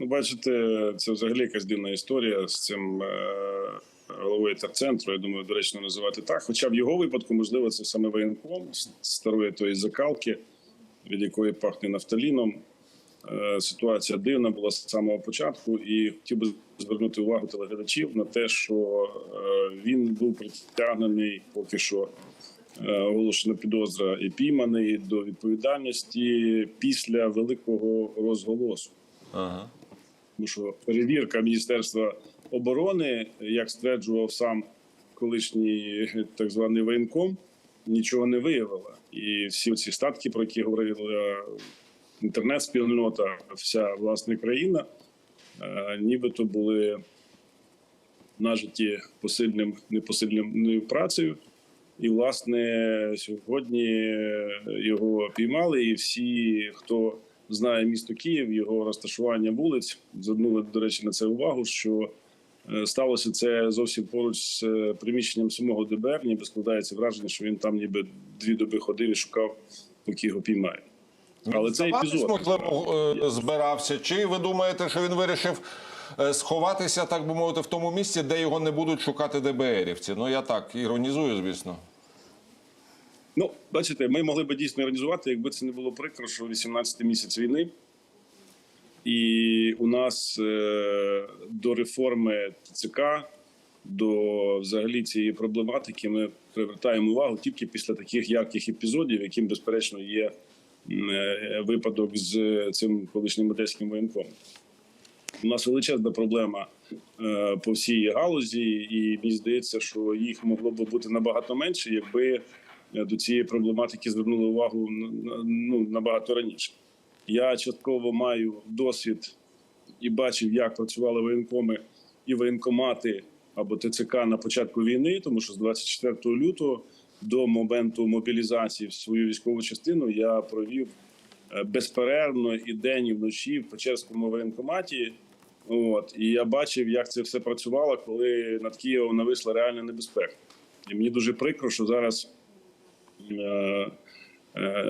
Ну, бачите, це взагалі якась дивна історія з цим е, головою терцентру. Я думаю, доречно називати так. Хоча в його випадку, можливо, це саме воєнком старої тої закалки, від якої пахне нафталіном. Е, Ситуація дивна була з самого початку, і хотів би звернути увагу телеглядачів на те, що е, він був притягнений поки що оголошена підозра і пійманий до відповідальності після великого розголосу. Ага. Тому що перевірка Міністерства оборони, як стверджував сам колишній так званий воєнком, нічого не виявила. І всі ці статки, про які говорила інтернет-спільнота, вся власне країна, е, нібито були нажиті посильним непосильною працею. І, власне, сьогодні його піймали, і всі, хто знає місто Київ, його розташування вулиць, звернули, до речі, на це увагу, що е, сталося це зовсім поруч з е, приміщенням самого ДБР, ніби складається враження, що він там ніби дві доби ходив і шукав, поки його піймають. Але це Здаватись, епізод. можливо, е, збирався. Чи ви думаєте, що він вирішив сховатися, так би мовити, в тому місці, де його не будуть шукати ДБРівці? Ну я так іронізую, звісно. Ну, бачите, ми могли би дійсно організувати, якби це не було прикро, що 18 місяць війни, і у нас е, до реформи ТЦК, до взагалі цієї проблематики, ми привертаємо увагу тільки після таких ярких епізодів, яким, безперечно, є е, випадок з цим колишнім одеським воєнком. У нас величезна проблема е, по всій галузі, і мені здається, що їх могло би бути набагато менше, якби е, до цієї проблематики звернули увагу ну, набагато раніше. Я частково маю досвід і бачив, як працювали воєнкоми і воєнкомати або ТЦК на початку війни, тому що з 24 лютого до моменту мобілізації в свою військову частину я провів е, безперервно і день, і вночі в Печерському воєнкоматі. От і я бачив, як це все працювало, коли над Києвом нависла реальна небезпека. І мені дуже прикро, що зараз е, е,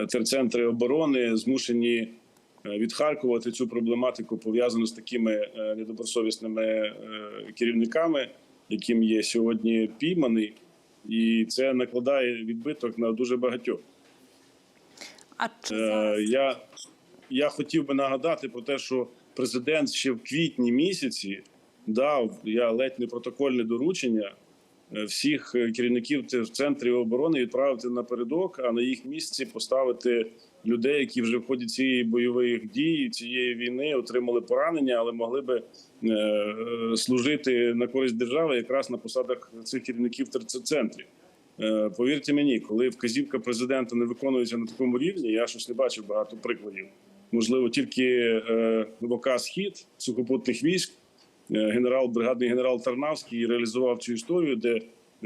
терцентри оборони змушені е, відхаркувати цю проблематику, пов'язану з такими е, недобросовісними е, керівниками, яким є сьогодні пійманий, і це накладає відбиток на дуже багатьох. А чи Е, зараз я, я хотів би нагадати про те, що президент ще в квітні місяці дав я ледь не протокольне доручення е, всіх е, керівників центрів оборони відправити напередок, а на їх місці поставити людей, які вже в ході цієї бойових дій, цієї війни отримали поранення, але могли би е, е, служити на користь держави якраз на посадах цих керівників центрів. Е, Повірте мені, коли вказівка президента не виконується на такому рівні, я щось не бачив багато прикладів. Можливо, тільки е, ВК Схід сухопутних військ, е, генерал, бригадний генерал Тарнавський реалізував цю історію, де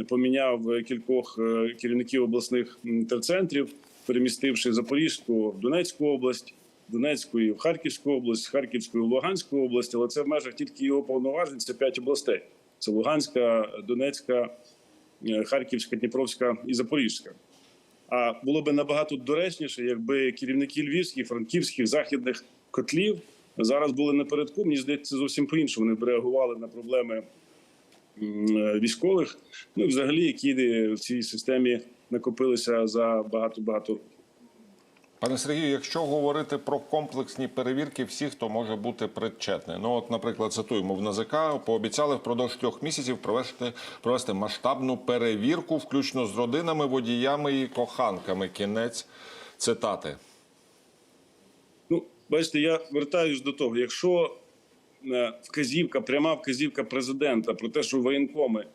поміняв е, кількох е, керівників обласних терцентрів, перемістивши Запорізьку в Донецьку область, Донецької в Харківську область, Харківської в Луганську область, але це в межах тільки його повноважень. Це п'ять областей: це Луганська, Донецька. Е, Харківська, Дніпровська і Запорізька. А було би набагато доречніше, якби керівники львівських, франківських, західних котлів зараз були напередку. Мені здається, зовсім по-іншому вони б реагували на проблеми е, військових, ну і взагалі, які в цій системі накопилися за багато багато. Пане Сергію, якщо говорити про комплексні перевірки всіх, хто може бути причетний. Ну, от, наприклад, цитуємо в НАЗК, пообіцяли впродовж трьох місяців провести, провести масштабну перевірку, включно з родинами, водіями і коханками. Кінець цитати. Бачите, я вертаюсь до того, якщо е, вказівка, пряма вказівка президента про те, що воєнкоми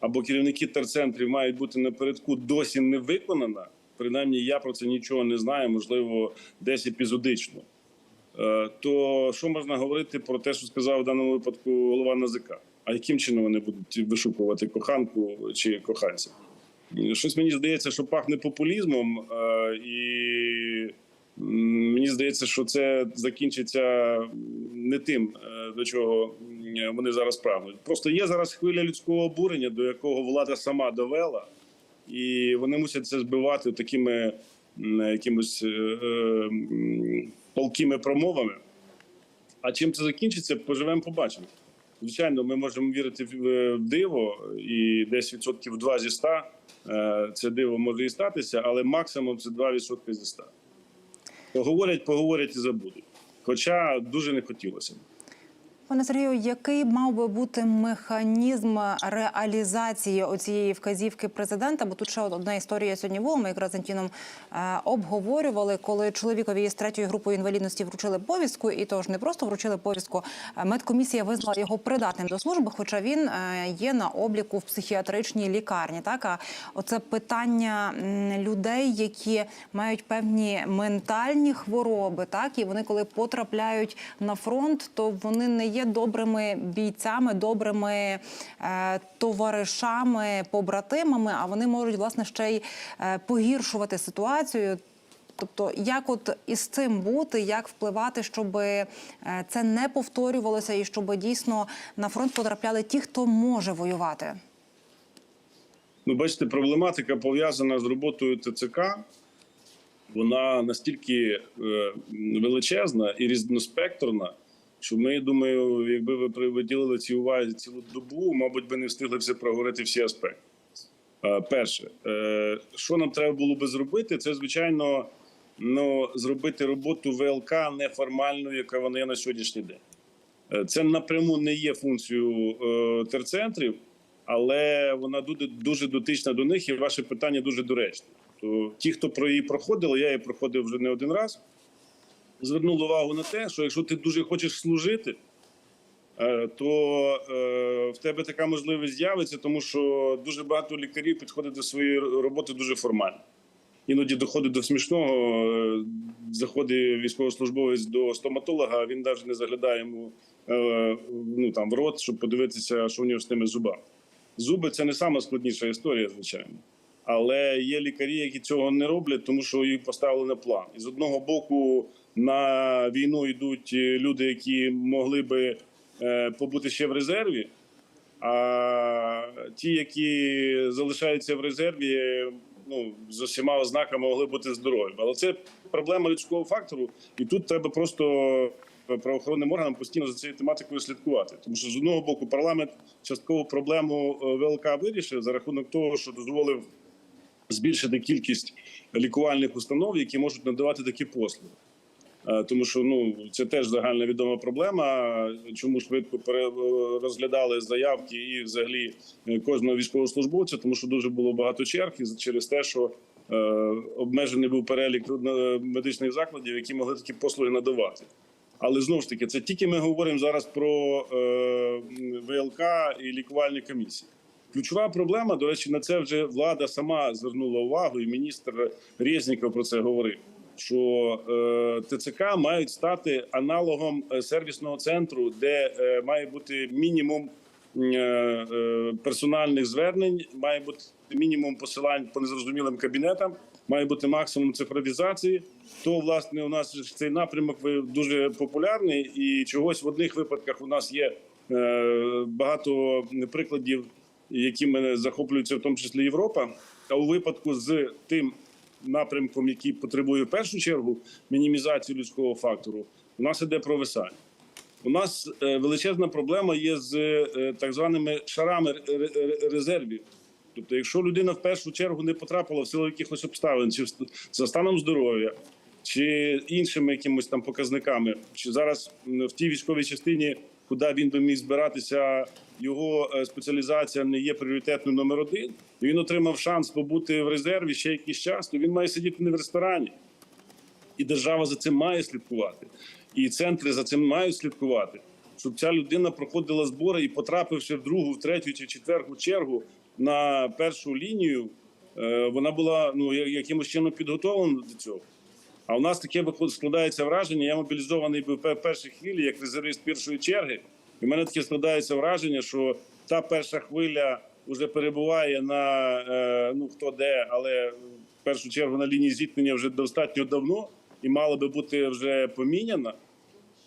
або керівники терцентрів мають бути напередку, досі не виконана. Принаймні, я про це нічого не знаю, можливо, десь епізодично. Е, То що можна говорити про те, що сказав в даному випадку голова НАЗК? А яким чином вони будуть вишукувати коханку чи коханця? Щось мені здається, що пахне популізмом, е, і мені здається, що це закінчиться не тим, е, до чого вони зараз прагнуть. Просто є зараз хвиля людського обурення, до якого влада сама довела, і вони мусять це збивати такими якимось е, е, промовами. А чим це закінчиться, поживемо, побачимо. Звичайно, ми можемо вірити в диво, і десь відсотків 2 зі 100 е, це диво може і статися, але максимум це 2 відсотки зі 100. Поговорять, поговорять і забудуть. Хоча дуже не хотілося б. Пане Сергію, який мав би бути механізм реалізації оцієї вказівки президента? Бо тут ще одна історія сьогодні була. Ми якраз Антіном е, обговорювали, коли чоловікові з третьою групою інвалідності вручили повістку, і то ж не просто вручили повістку. Медкомісія визнала його придатним до служби, хоча він е, є на обліку в психіатричній лікарні. Так а оце питання людей, які мають певні ментальні хвороби, так і вони, коли потрапляють на фронт, то вони не є добрими бійцями, добрими е, товаришами, побратимами, а вони можуть власне ще й е, погіршувати ситуацію. Тобто, як от із цим бути, як впливати, щоб е, це не повторювалося, і щоб дійсно на фронт потрапляли ті, хто може воювати. Ну, бачите, проблематика пов'язана з роботою ТЦК. Вона настільки величезна і різноспектрна, що ми, думаю, якби ви приділили цій увазі цілу добу, мабуть, би не встигли все проговорити всі аспекти. Е, Перше, е, що нам треба було би зробити, це звичайно ну, зробити роботу ВЛК неформальною, яка вона є на сьогоднішній день. Е, Це напряму не є функцією терцентрів, але вона дуже дотична до них, і ваше питання дуже доречне. То ті, хто про її проходили, я її проходив вже не один раз. Звернули увагу на те, що якщо ти дуже хочеш служити, е, то е, в тебе така можливість з'явиться, тому що дуже багато лікарів підходить до своєї роботи дуже формально. Іноді доходить до смішного. е, Заходить військовослужбовець до стоматолога, він навіть не заглядає йому ну, там, в рот, щоб подивитися, що в нього з тими зубами. Зуби це не сама складніша історія, звичайно. Але є лікарі, які цього не роблять, тому що їх поставили на план. І з одного боку на війну йдуть е, люди, які могли би е, побути ще в резерві. А ті, які залишаються в резерві, ну з усіма ознаками могли бути здорові. Але це проблема людського фактору, і тут треба просто правоохоронним органам постійно за цією тематикою слідкувати. Тому що з одного боку парламент частково проблему е, ВЛК вирішив за рахунок того, що дозволив збільшити кількість лікувальних установ, які можуть надавати такі послуги. Е, Тому що ну це теж загальна відома проблема. Чому швидко пере- розглядали заявки і взагалі е, кожного військовослужбовця, тому що дуже було багато черг і через те, що е, обмежений був перелік е, медичних закладів, які могли такі послуги надавати. Але знову ж таки, це тільки ми говоримо зараз про е, ВЛК і лікувальні комісії. Ключова проблема, до речі, на це вже влада сама звернула увагу, і міністр Резніков про це говорив. Що е, ТЦК мають стати аналогом е, сервісного центру, де е, має бути мінімум е, е, персональних звернень, має бути мінімум посилань по незрозумілим кабінетам, має бути максимум цифровізації. То власне у нас цей напрямок дуже популярний, і чогось в одних випадках у нас є е, багато прикладів, якими захоплюється в тому числі Європа. А у випадку з тим напрямком, який потребує в першу чергу мінімізації людського фактору, у нас іде провисання. У нас е, величезна проблема є з е, так званими шарами ре- ре- резервів. Тобто, якщо людина в першу чергу не потрапила в силу якихось обставин, чи за станом здоров'я, чи іншими якимось там показниками, чи зараз в тій військовій частині, куди він би міг збиратися, його е, спеціалізація не є пріоритетною номер один. Він отримав шанс побути в резерві ще якийсь час, то він має сидіти не в ресторані і держава за цим має слідкувати, і центри за цим мають слідкувати, щоб ця людина проходила збори і потрапивши в другу, в третю чи четверту чергу на першу лінію, е, вона була ну якимось чином підготовлена до цього. А у нас таке виходить складається враження. Я мобілізований був в першій хвилі як резервіст першої черги. І в мене таке складається враження, що та перша хвиля вже перебуває на е, ну хто де, але в першу чергу на лінії зіткнення вже достатньо давно і мала би бути вже поміняна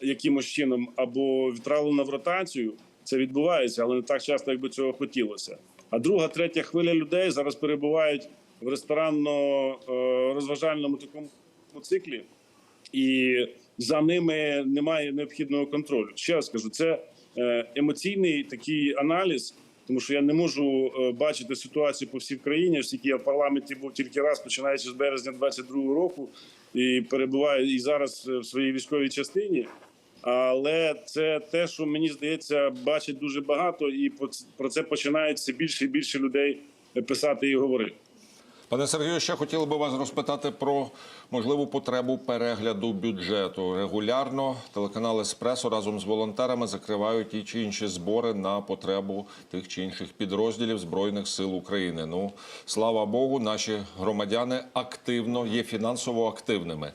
якимось чином або відправлена в ротацію. Це відбувається, але не так часто, як би цього хотілося. А друга, третя хвиля людей зараз перебувають в ресторанно-розважальному такому циклі. І за ними немає необхідного контролю. Ще раз кажу, це е, емоційний такий аналіз, тому що я не можу е, бачити ситуацію по всій країні, оскільки я в парламенті був тільки раз, починаючи з березня 22-го року, і перебуваю і зараз е, в своїй військовій частині. Але це те, що мені здається, бачить дуже багато, і про це починають все більше і більше людей писати і говорити. Пане Сергію, ще хотіли би вас розпитати про можливу потребу перегляду бюджету. Регулярно телеканал Еспресо разом з волонтерами закривають ті чи інші збори на потребу тих чи інших підрозділів збройних сил України. Ну слава Богу, наші громадяни активно є фінансово активними.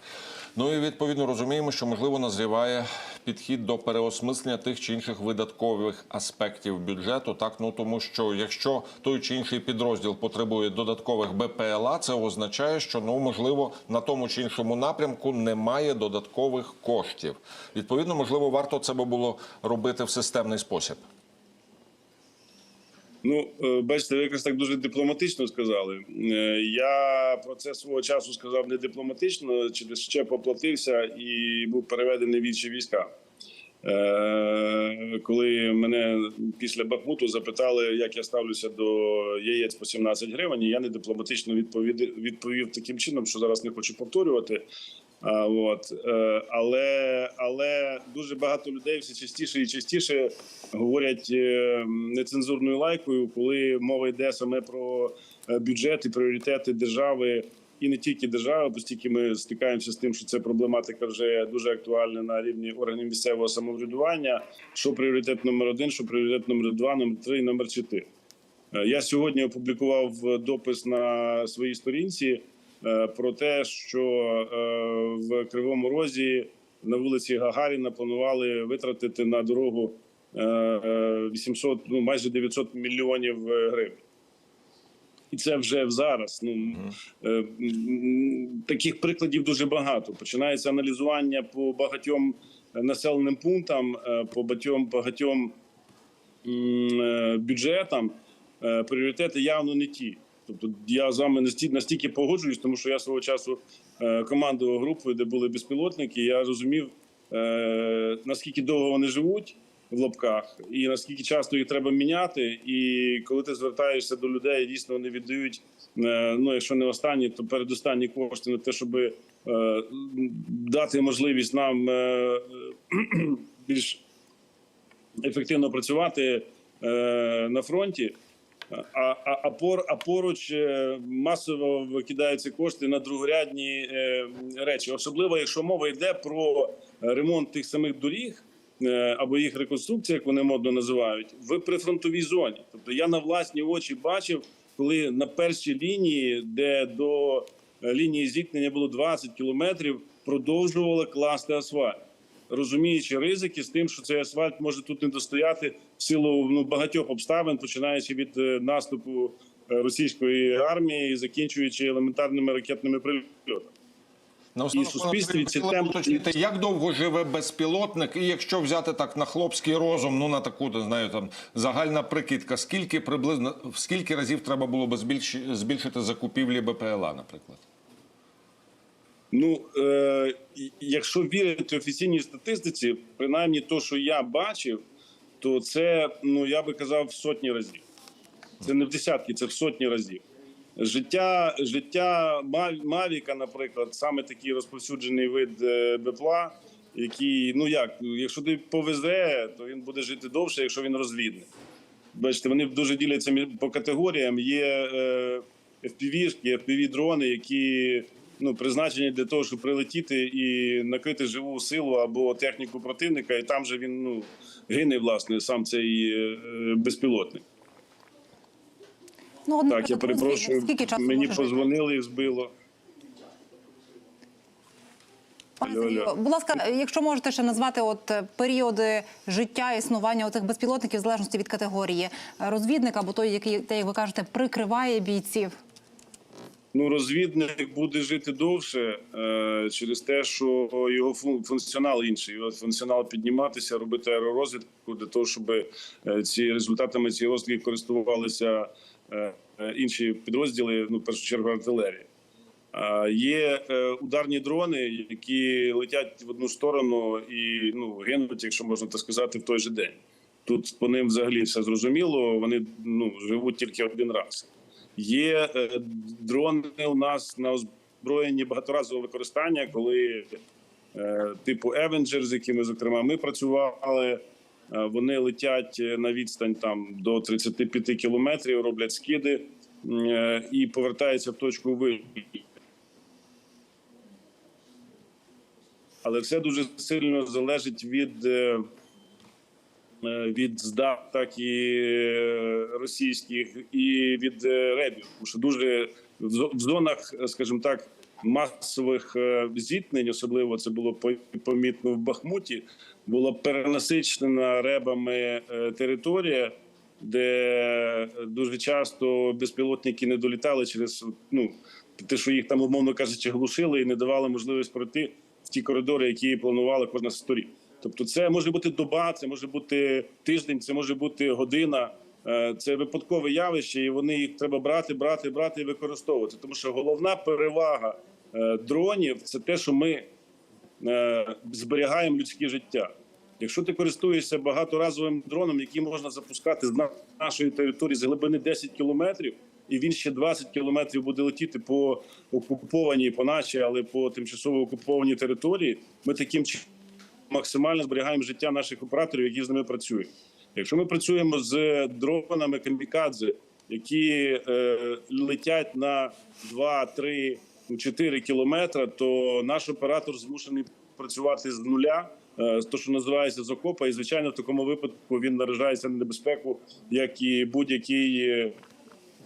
Ну і відповідно розуміємо, що можливо назріває підхід до переосмислення тих чи інших видаткових аспектів бюджету. Так ну тому, що якщо той чи інший підрозділ потребує додаткових БПЛА, це означає, що ну можливо на тому чи іншому напрямку немає додаткових коштів. Відповідно, можливо, варто це би було робити в системний спосіб. Ну, е, бачите, ви якось так дуже дипломатично сказали. Е, Я про це свого часу сказав не дипломатично, через ще поплатився і був переведений в інші війська. Е, Коли мене після Бахмуту запитали, як я ставлюся до яєць по 17 гривень, я не дипломатично відповів таким чином, що зараз не хочу повторювати. А, от, е, але, але дуже багато людей все частіше і частіше говорять е, нецензурною лайкою, коли мова йде саме про е, бюджет і пріоритети держави, і не тільки держави, оскільки ми стикаємося з тим, що це проблематика вже дуже актуальна на рівні органів місцевого самоврядування. Що пріоритет номер один, що пріоритет номер два, номер три, номер чотири. Е, Я сьогодні опублікував допис на своїй сторінці е, про те, що е, в Кривому Розі на вулиці Гагаріна планували витратити на дорогу е, е, 800, ну майже 900 мільйонів е, гривень. І це вже зараз. Ну е, таких прикладів дуже багато. Починається аналізування по багатьом населеним пунктам, е, по багатьом багатьом е, бюджетам. Е, Пріоритети явно не ті. Тобто я з вами настільки, погоджуюсь, тому що я свого часу е, командував групою, де були безпілотники. Я розумів, е, наскільки довго вони живуть в лапках, і наскільки часто їх треба міняти. І коли ти звертаєшся до людей, дійсно вони віддають. е, Ну, якщо не останні, то передостанні кошти на те, щоб дати можливість нам більш ефективно працювати на фронті. А, а, а, пор, а поруч е, масово викидаються кошти на другорядні е, речі, особливо якщо мова йде про ремонт тих самих доріг е, або їх реконструкція, як вони модно називають, в прифронтовій зоні. Тобто я на власні очі бачив, коли на першій лінії, де до е, лінії зіткнення було 20 кілометрів, продовжували класти асфальт розуміючи ризики з тим, що цей асфальт може тут не достояти в силу ну, багатьох обставин, починаючи від е, наступу е, російської армії, і закінчуючи елементарними ракетними прильотами. Наостанок, І суспільстві ці теми- уточнити, як довго живе безпілотник, і якщо взяти так на хлопський розум, ну на таку не знаю, там загальна прикидка, скільки приблизно в скільки разів треба було би збільшити, збільшити закупівлі БПЛА, наприклад? Ну е, якщо вірити офіційній статистиці, принаймні то, що я бачив, то це ну я би казав в сотні разів. Це не в десятки, це в сотні разів. Життя, життя Мавіка, наприклад, саме такий розповсюджений вид е, БПЛА, який, ну як, якщо ти повезе, то він буде жити довше, якщо він розвідний. Бачите, вони дуже діляться по категоріям. Є е, FPV-шки, FPV-дрони, які ну, призначені для того, щоб прилетіти і накрити живу силу або техніку противника, і там же він ну, гине, власне, сам цей е, безпілотник. Ну, от, Так, я перепрошую. скільки часу Мені може позвонили і збило. Пане Сергію, будь ласка, якщо можете ще назвати от е, періоди життя існування цих безпілотників в залежності від категорії Е, розвідник або той, який те, як ви кажете, прикриває бійців. Ну, розвідник буде жити довше е, через те, що його функціонал інший. Його функціонал підніматися, робити аеророзвідку для того, щоб е, ці результатами цієї розвідки користувалися е, е, інші підрозділи, ну в першу чергу артилерія. А Є е, ударні дрони, які летять в одну сторону і ну гинуть, якщо можна так сказати, в той же день. Тут по ним взагалі все зрозуміло. Вони ну живуть тільки один раз. Є е, дрони у нас на озброєнні багаторазового використання, коли е, типу Avenger, з якими зокрема ми працювали. е, Вони летять на відстань там до 35 кілометрів, роблять скиди і повертаються в точку виліту. Але все дуже сильно залежить від, від здат, так і е, російських, і від е, ребів. Тому що дуже в зонах, е, скажімо так, масових е, зіткнень, особливо це було помітно в Бахмуті, була перенасичена ребами е, територія, де дуже часто безпілотники не долітали через ну те, що їх там, умовно кажучи, глушили і не давали можливість пройти в ті коридори, які планували кожна з сторін. Тобто, це може бути доба, це може бути тиждень, це може бути година. Е, Це випадкове явище, і вони їх треба брати, брати, брати і використовувати. Тому що головна перевага е, дронів це те, що ми е, зберігаємо людське життя. Якщо ти користуєшся багаторазовим дроном, який можна запускати з на- нашої території з глибини 10 кілометрів, і він ще 20 кілометрів буде летіти по окупованій, по нашій, але по тимчасово окупованій території, ми таким чином максимально зберігаємо життя наших операторів, які з ними працюють. Якщо ми працюємо з дронами камікадзе, які е, летять на 2, 3, 4 кілометри, то наш оператор змушений працювати з нуля, е, то що називається з окопа, і звичайно, в такому випадку він наражається на небезпеку, як і будь-який.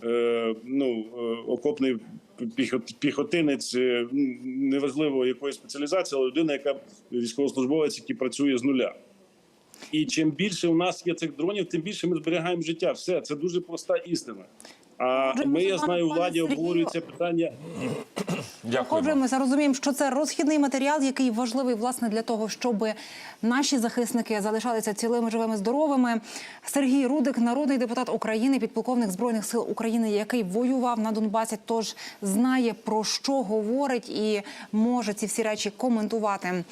Е, ну, е, окопний піхот- піхотинець, е, неважливо якої спеціалізації, але людина, яка військовослужбовець, який працює з нуля. І чим більше у нас є цих дронів, тим більше ми зберігаємо життя. Все це дуже проста істина. А ми я знаю, у владі обговорюється питання. Дякую. ми розуміємо, що це розхідний матеріал, який важливий власне для того, щоб наші захисники залишалися цілими, живими, здоровими. Сергій Рудик, народний депутат України, підполковник збройних сил України, який воював на Донбасі, тож знає про що говорить і може ці всі речі коментувати.